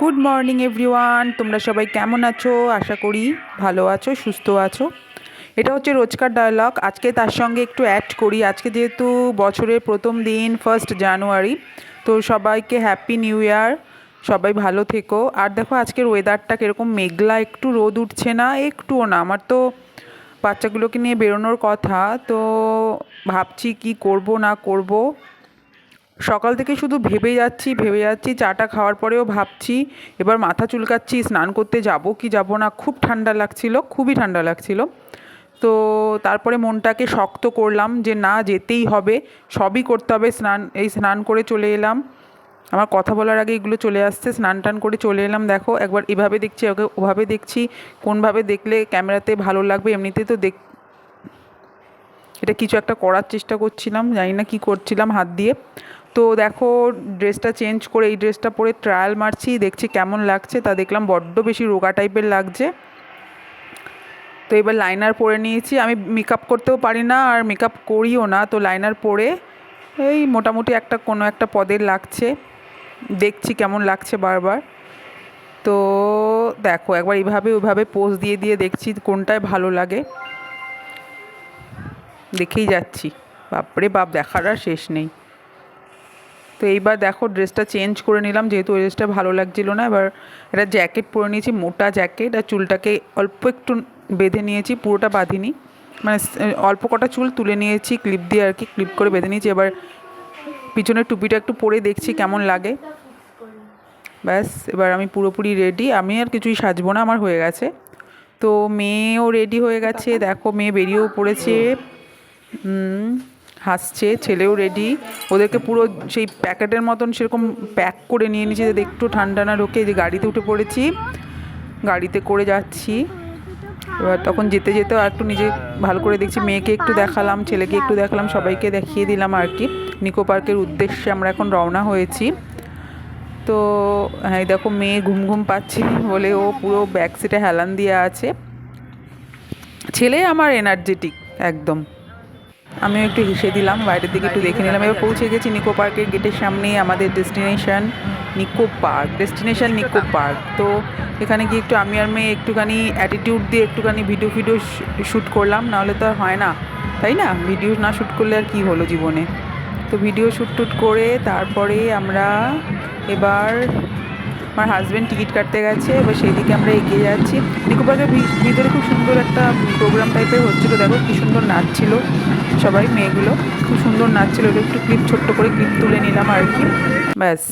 Good morning everyone তোমরা সবাই কেমন আছো? আশা করি ভালো আছো, সুস্থ আছো। এটা হচ্ছে রোজকার ডায়লগ আজকে তার সঙ্গে একটু অ্যাড করি। আজকে যেহেতু বছরের প্রথম দিন ফার্স্ট জানুয়ারি তো সবাইকে হ্যাপি নিউ ইয়ার সবাই ভালো থেকো। আর দেখো, আজকের ওয়েদারটা কীরকম মেঘলা, একটু রোদ উঠছে না, একটুও না। আমার তো বাচ্চাগুলোকে নিয়ে বেরোনোর কথা, তো ভাবছি কি করব, না করব। সকাল থেকে শুধু ভেবে যাচ্ছি ভেবে যাচ্ছি, চাটা খাওয়ার পরেও ভাবছি, এবার মাথা চুলকাচ্ছি, স্নান করতে যাব কি যাব না, খুব ঠান্ডা লাগছিল, খুবই ঠান্ডা লাগছিল। তো তারপরে মনটাকে শক্ত করলাম যে না, যেতেই হবে, সবই করতে হবে, স্নান, এই স্নান করে চলে এলাম। আমার কথা বলার আগে এগুলো চলে আসছে, স্নান টান করে চলে এলাম, দেখো, একবার এভাবে দেখছি, ওকে ওভাবে দেখছি, কোনভাবে দেখলে ক্যামেরাতে ভালো লাগবে এমনিতে তো দেখ এটা কিছু একটা করার চেষ্টা করছিলাম, জানি না কী করছিলাম হাত দিয়ে। তো দেখো, ড্রেসটা চেঞ্জ করে, এই ড্রেসটা পরে ট্রায়াল মারছি, দেখছি কেমন লাগছে। তা দেখলাম বড্ড বেশি রোগা টাইপের লাগছে। তো এবার লাইনার পরে নিয়েছি। আমি মেকআপ করতেও পারি না আর মেকআপ করিও না। তো লাইনার পরে এই মোটামুটি একটা, কোনো একটা পদের লাগছে। দেখছি কেমন লাগছে বারবার। তো দেখো, একবার এইভাবে, ওইভাবে পোজ দিয়ে দিয়ে দেখছি কোনটায় ভালো লাগে। দেখেই যাচ্ছি। বাপরে বাপ, দেখার আর শেষ নেই। তো এইবার দেখো ড্রেসটা চেঞ্জ করে নিলাম, যেহেতু ওই ড্রেসটা ভালো লাগছিল না, এবার একটা জ্যাকেট পরে নিয়েছি, মোটা জ্যাকেট, আর চুলটাকে অল্প একটু বেঁধে নিয়েছি, পুরোটা বাঁধিনি। মানে অল্প কটা চুল তুলে নিয়েছি, ক্লিপ দিয়ে আর কি, ক্লিপ করে বেঁধে নিয়েছি। এবার পিছনের টুপিটা একটু পরে দেখছি কেমন লাগে। ব্যাস, এবার আমি পুরোপুরি রেডি আমি আর কিছুই সাজবো না, আমার হয়ে গেছে। তো মেয়েও রেডি হয়ে গেছে, দেখো মেয়ে বেরিয়েও পড়েছে। হাসছে, ছেলেও রেডি ওদেরকে পুরো সেই প্যাকেটের মতন সেরকম প্যাক করে নিয়ে নিয়েছি, যাতে একটু ঠান্ডা না ঢোকে। যে গাড়িতে উঠে পড়েছি, গাড়িতে করে যাচ্ছি। এবার তখন যেতে যেতেও একটু নিজে ভালো করে দেখছি, মেয়েকে একটু দেখালাম, ছেলেকে একটু দেখালাম, সবাইকে দেখিয়ে দিলাম আর কি। নিকো পার্কের উদ্দেশ্যে আমরা এখন রওনা হয়েছি। তো হ্যাঁ দেখো মেয়ে ঘুম ঘুম পাচ্ছে বলে ও পুরো ব্যাক সিটে হেলান দিয়ে আছে। ছেলে আমার এনার্জেটিক একদম। আমিও একটু হেসে দিলাম, বাইরের দিকে একটু দেখে নিলাম। এবার পৌঁছে গেছি নিকো পার্কের গেটের সামনে আমাদের destination, Nicco park, destination Nicco park. তো এখানে গিয়ে একটু আমি আর মেয়ে একটুখানি অ্যাটিটিউড দিয়ে একটুখানি ভিডিও ফিডিও শ্যুট করলাম, নাহলে তো আর হয় না। তাই না? ভিডিও না শ্যুট করলে আর কী হলো জীবনে? তো ভিডিও শ্যুট টুট করে তারপরে আমরা এবার আমার হাজব্যান্ড টিকিট কাটতে গেছে, এবার সেই দিকে আমরা এগিয়ে যাচ্ছি। নিকো পার্কের ভিতরে খুব সুন্দর একটা প্রোগ্রাম টাইপের হচ্ছিল, দেখো কী সুন্দর নাচছিল সবাই মেয়েগুলো। খুব সুন্দর নাচছিল, একটু ক্লিপ ছোট্ট করে ক্লিপ তুলে নিলাম আর কি। ব্যাস।